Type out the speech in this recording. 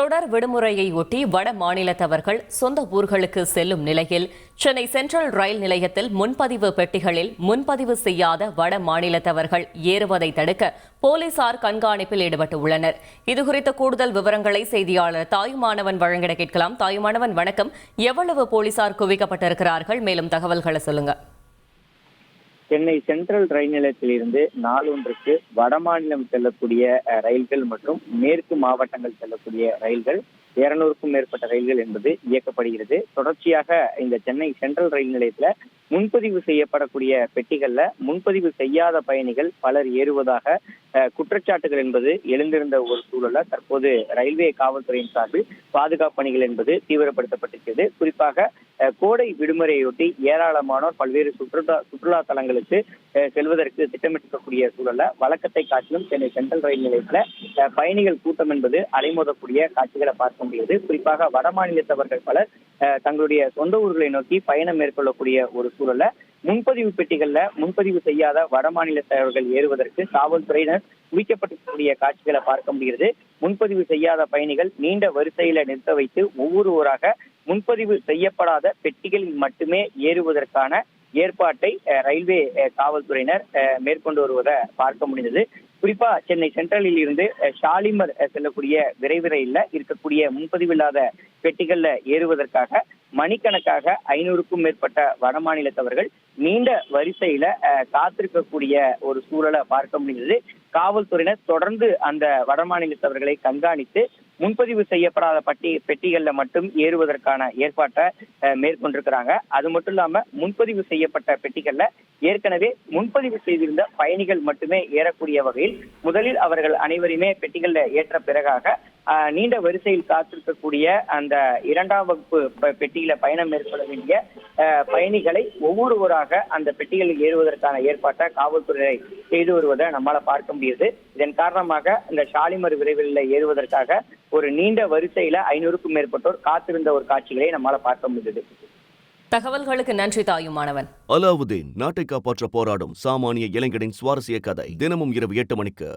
தொடர் விடுமுறையை ஒட்டி வட மாநிலத்தவர்கள் சொந்த ஊர்களுக்கு செல்லும் நிலையில் சென்னை சென்ட்ரல் ரயில் நிலையத்தில் முன்பதிவு பெட்டிகளில் முன்பதிவு செய்யாத வட மாநிலத்தவர்கள் ஏறுவதை தடுக்க போலீசார் கண்காணிப்பில் ஈடுபட்டுள்ளனர். இதுகுறித்த கூடுதல் விவரங்களை செய்தியாளர் தாயுமானவன் வழங்கிட கேட்கலாம். தாயுமானவன் வணக்கம். எவ்வளவு போலீசார் குவிக்கப்பட்டிருக்கிறார்கள்? மேலும் தகவல்களை சொல்லுங்க. சென்னை சென்ட்ரல் ரயில் நிலையத்திலிருந்து நாளொன்றுக்கு வடமாநிலம் செல்லக்கூடிய அஹ், ரயில்கள் மற்றும் மேற்கு மாவட்டங்கள் செல்லக்கூடிய ரயில்கள் இருநூறுக்கும் மேற்பட்ட ரயில்கள் என்பது இயக்கப்படுகிறது. தொடர்ச்சியாக இந்த சென்னை சென்ட்ரல் ரயில் நிலையத்துல முன்பதிவு செய்யப்படக்கூடிய பெட்டிகள்ல முன்பதிவு செய்யாத பயணிகள் பலர் ஏறுவதாக குற்றச்சாட்டுகள் என்பது எழுந்திருந்த ஒரு சூழல்ல தற்போது ரயில்வே காவல்துறையின் சார்பில் பாதுகாப்பு பணிகள் என்பது தீவிரப்படுத்தப்பட்டிருக்கிறது. குறிப்பாக கோடை விடுமுறையொட்டி ஏராளமானோர் பல்வேறு சுற்றுலா சுற்றுலா தலங்களுக்கு செல்வதற்கு திட்டமிட்டிருக்கக்கூடிய சூழல்ல வழக்கத்தை காட்டிலும் சென்னை சென்ட்ரல் ரயில் நிலையத்துல பயணிகள் கூட்டம் என்பது அலைமோதக்கூடிய காட்சிகளை பார்க்க முடியுது. குறிப்பாக வட மாநிலத்தவர்கள் பலர் தங்களுடைய சொந்த ஊர்களை நோக்கி பயணம் மேற்கொள்ளக்கூடிய ஒரு சூழல்ல முன்பதிவு பெட்டிகள்ல முன்பதிவு செய்யாத வட மாநிலத்தவர்கள் ஏறுவதற்கு காவல்துறையினர் குவிக்கப்பட்டிருக்கக்கூடிய காட்சிகளை பார்க்க முடிகிறது. முன்பதிவு செய்யாத பயணிகள் நீண்ட வரிசையில நிறுத்த வைத்து ஒவ்வொருவராக முன்பதிவு செய்யப்படாத பெட்டிகளில் மட்டுமே ஏறுவதற்கான ஏற்பாட்டை ரயில்வே காவல்துறையினர் மேற்கொண்டு வருவதை பார்க்க முடிந்தது. குறிப்பா சென்னை சென்ட்ரலில் இருந்து ஷாலிமர் செல்லக்கூடிய விரைவு ரயில்ல இருக்கக்கூடிய முன்பதிவில்லாத பெட்டிகள்ல ஏறுவதற்காக மணிக்கணக்காக ஐநூறுக்கும் மேற்பட்ட வடமாநிலத்தவர்கள் நீண்ட வரிசையில காத்திருக்கக்கூடிய ஒரு சூழலை பார்க்க முடிந்தது. காவல்துறையினர் தொடர்ந்து அந்த வடமாநிலத்தவர்களை கண்காணித்து முன்பதிவு செய்யப்படாத பட்டி பெட்டிகள்ல மட்டும் ஏறுவதற்கான ஏற்பாட்டை மேற்கொண்டிருக்கிறாங்க. அது மட்டும் இல்லாம முன்பதிவு செய்யப்பட்ட பெட்டிகள்ல ஏற்கனவே முன்பதிவு செய்திருந்த பயணிகள் மட்டுமே ஏறக்கூடிய வகையில் முதலில் அவர்கள் அனைவருமே பெட்டிகள்ல ஏற்ற பிறகாக நீண்ட வரிசையில் காத்திருக்கக்கூடிய அந்த இரண்டாம் வகுப்பு பெட்டியில பயணம் மேற்கொள்ள வேண்டிய பயணிகளை ஒவ்வொருவராக அந்த பெட்டிகளில் ஏறுவதற்கான ஏற்பாட்டை காவல்துறை செய்து வருவதை நம்மால பார்க்க முடியுது. இதன் காரணமாக இந்த ஷாலிமர் விரைவில் ஏறுவதற்காக ஒரு நீண்ட வரிசையில ஐநூறுக்கும் மேற்பட்டோர் காத்திருந்த ஒரு காட்சிகளை நம்மால பார்க்க முடிந்தது தகவல்களுக்கு நன்றி தாயுமானவன் அலாவுதீன் நாட்டை காப்பாற்ற போராடும் சாமானிய இளைஞனின் சுவாரஸ்ய கதை தினமும் இரவு எட்டு மணிக்கு.